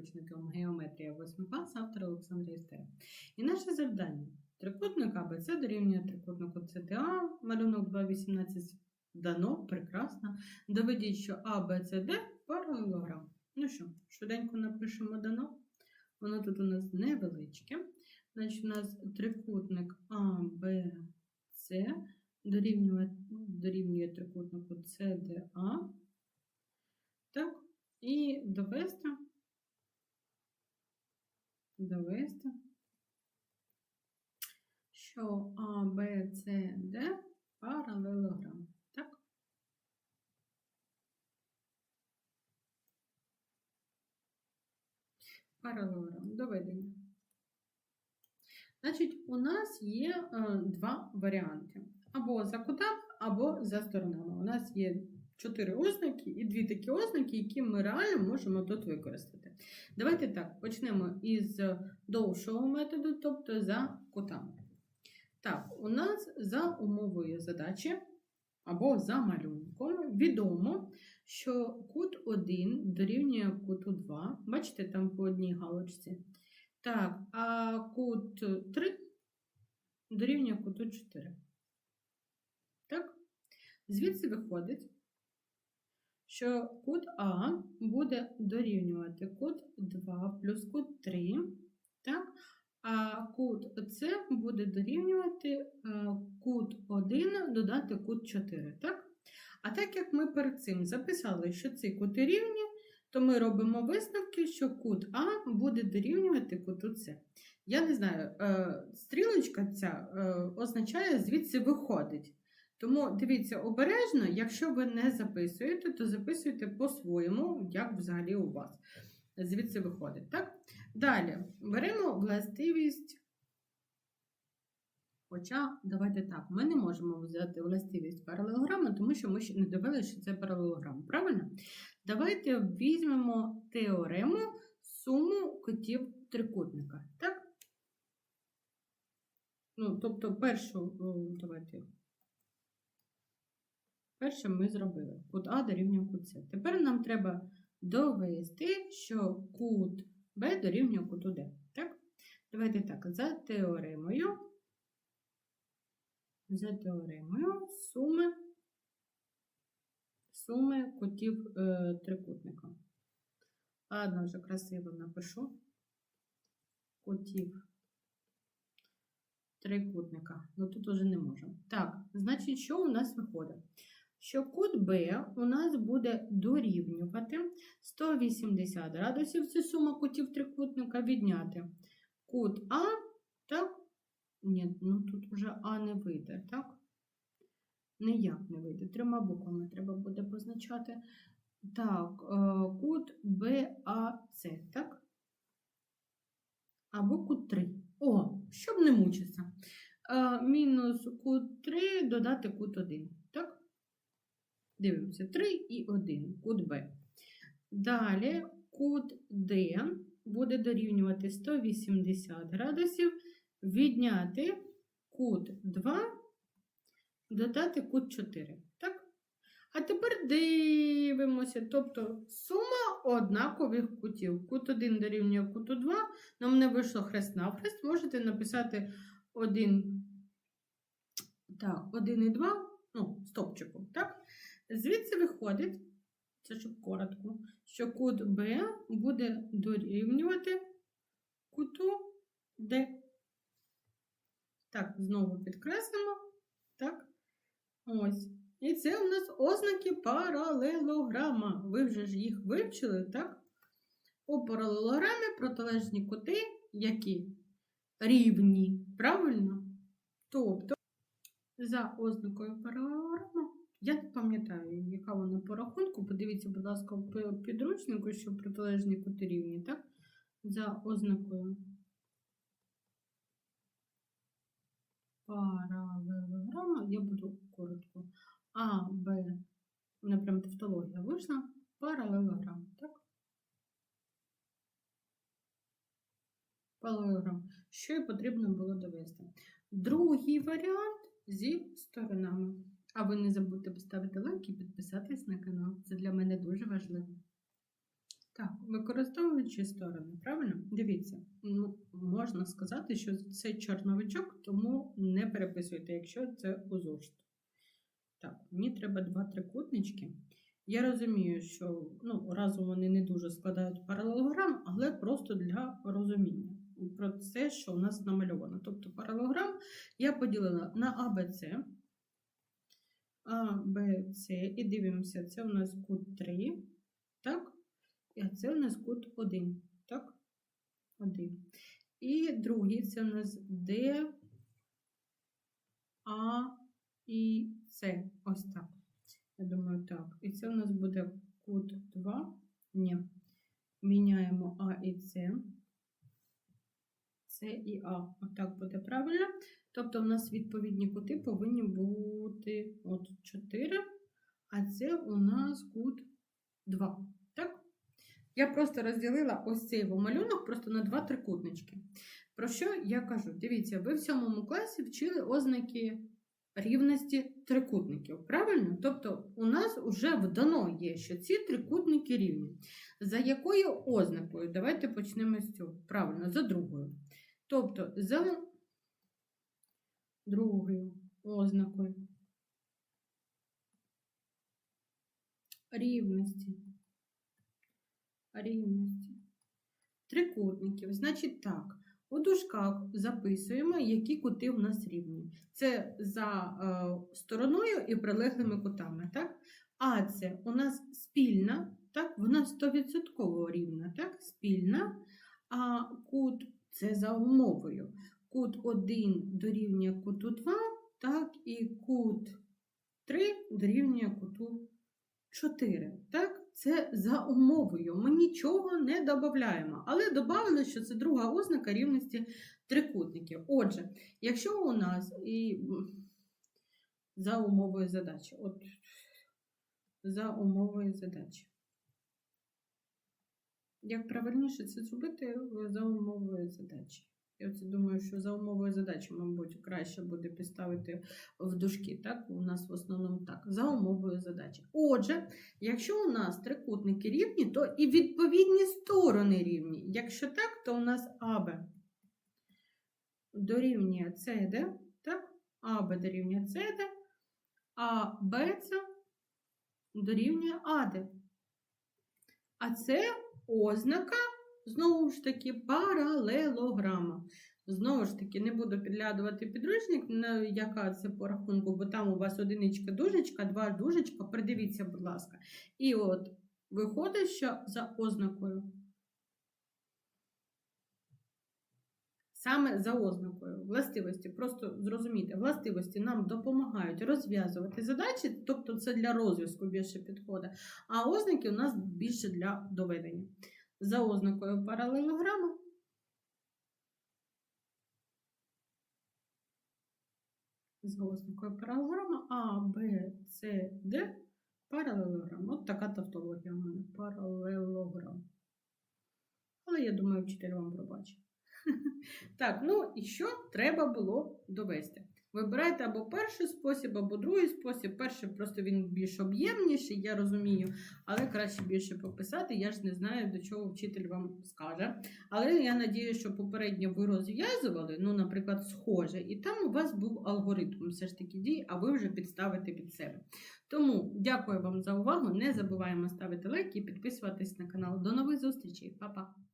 підручником Геометрія 8 клас автора Олександра Істера. І наше завдання. Трикутник АБЦ дорівнює трикутнику ЦТА, малюнок 2.18 дано, прекрасно. Доведіть, що АБЦД паралелограм. Ну що, швиденько напишемо дано. Воно тут у нас невеличке. Значить, у нас трикутник АБЦ дорівнює, дорівнює трикутнику CDA. Так, і довести, довести, що А, Б, С, Д паралелограм. Так? Паралелограм. Доведення. Значить, у нас є е, два варіанти. Або за кутами, або за сторонами. У нас є чотири ознаки і дві такі ознаки, які ми реально можемо тут використати. Давайте так, почнемо із довшого методу, тобто за кутами. Так, у нас за умовою задачі або за малюнком відомо, що кут 1 дорівнює куту 2. Бачите, там по одній галочці. Так, а кут 3 дорівнює куту 4. Так? Звідси виходить, що кут А буде дорівнювати кут 2 плюс кут 3, так? а кут С буде дорівнювати е, кут 1 додати кут 4. Так? А так як ми перед цим записали, що ці кути рівні, то ми робимо висновки, що кут А буде дорівнювати куту С. Я не знаю, е, стрілочка ця е, означає, звідси виходить. Тому дивіться обережно, якщо ви не записуєте, то записуйте по-своєму, як взагалі у вас. Звідси виходить. так? Далі беремо властивість. Хоча, давайте так, ми не можемо взяти властивість паралелограма, тому що ми ще не довели, що це паралелограм. Правильно? Давайте візьмемо теорему суму котів трикутника. Так? Ну, тобто, першу, давайте. Перше ми зробили. Кут А дорівнює кут С. Тепер нам треба довести, що кут Б дорівнює куту Д. Так? Давайте так, за теоремою. За теоремою суми, суми кутів е, трикутника. Ладно, вже красиво напишу. Кутів трикутника. Ну тут уже не можемо. Так, значить, що у нас виходить? Що кут Б у нас буде дорівнювати 180 градусів, це сума кутів трикутника, відняти кут А, так? Ні, ну тут вже А не вийде, так? Ніяк не вийде. Трьома буквами треба буде позначати. Так, е, кут БАЦ, так? Або кут 3. О, щоб не мучитися. Е, мінус кут 3 додати кут 1, так? Дивимося, 3 і 1, кут Б. Далі кут Д буде дорівнювати 180 градусів, відняти кут 2, додати кут 4. Так? А тепер дивимося, тобто сума однакових кутів. Кут 1 дорівнює куту 2, нам не вийшло хрест навхрест, можете написати 1, так, 1 і 2, ну, стопчиком, так? Звідси виходить, це щоб коротко, що кут Б буде дорівнювати куту Д. Так, знову підкреслимо. Так, ось. І це у нас ознаки паралелограма. Ви вже ж їх вивчили, так? У паралелограмі протилежні кути, які рівні, правильно? Тобто, за ознакою паралелограма, я не пам'ятаю, яка вона по рахунку. Подивіться, будь ласка, в підручнику, що протилежні кути рівні, так? За ознакою паралелограма, я буду коротко. А, Б, мене тавтологія вийшла, паралелограм, так? Паралелограм. Що і потрібно було довести. Другий варіант зі сторонами. А ви не забудьте поставити лайк і підписатись на канал. Це для мене дуже важливо. Так, використовуючи сторони, правильно? Дивіться, ну, можна сказати, що це чорновичок, тому не переписуйте, якщо це у зошит. Так, мені треба два трикутнички. Я розумію, що ну, разом вони не дуже складають паралелограм, але просто для розуміння про це, що у нас намальовано. Тобто паралелограм я поділила на АБЦ. А, Б, С, і дивимося, це у нас кут 3, так? І це у нас кут 1, так? 1. І другий це у нас Д, А і С. Ось так. Я думаю, так. І це у нас буде кут 2. Ні. Міняємо А і С. С і А. Отак буде правильно. Тобто, в нас відповідні кути повинні бути от 4, а це у нас кут 2. Так? Я просто розділила ось цей малюнок просто на два трикутнички. Про що я кажу? Дивіться, ви в сьомому класі вчили ознаки рівності трикутників. Правильно? Тобто, у нас вже вдано є, що ці трикутники рівні. За якою ознакою? Давайте почнемо з цього. Правильно, за другою. Тобто, за другою ознакою рівності. Рівності. Трикутників. Значить так, у дужках записуємо, які кути в нас рівні. Це за е, стороною і прилеглими кутами. Так? А це у нас спільна, так? вона 100% рівна, так? спільна, а кут це за умовою. Кут 1 дорівнює куту 2, так, і кут 3 дорівнює куту 4. Так? Це за умовою. Ми нічого не додаємо. Але додали, що це друга ознака рівності трикутників. Отже, якщо у нас і за умовою задачі, от за умовою задачі. Як правильніше це зробити за умовою задачі? Я оце думаю, що за умовою задачі, мабуть, краще буде підставити в дужки. Так, у нас в основному так, за умовою задачі. Отже, якщо у нас трикутники рівні, то і відповідні сторони рівні. Якщо так, то у нас АБ дорівнює СД, так? АБ дорівнює СД, а БЦ дорівнює АД. А це ознака. Знову ж таки, паралелограма. Знову ж таки, не буду підглядувати підручник, яка це по рахунку, бо там у вас одиничка дужечка, два дужечка. Придивіться, будь ласка. І от виходить, що за ознакою. Саме за ознакою властивості, просто зрозумійте, властивості нам допомагають розв'язувати задачі, тобто це для розв'язку більше підходить, а ознаки у нас більше для доведення за ознакою паралелограма. За ознакою паралелограма А, Б, С, Д паралелограм. От така тавтологія в мене. Паралелограм. Але я думаю, вчитель вам пробачить. Так, ну і що треба було довести? Вибирайте або перший спосіб, або другий спосіб. Перший просто він більш об'ємніший, я розумію, але краще більше пописати. Я ж не знаю, до чого вчитель вам скаже. Але я надію, що попередньо ви розв'язували, ну, наприклад, схоже, і там у вас був алгоритм все ж таки дій, а ви вже підставите під себе. Тому дякую вам за увагу. Не забуваємо ставити лайки і підписуватись на канал. До нових зустрічей, Па-па!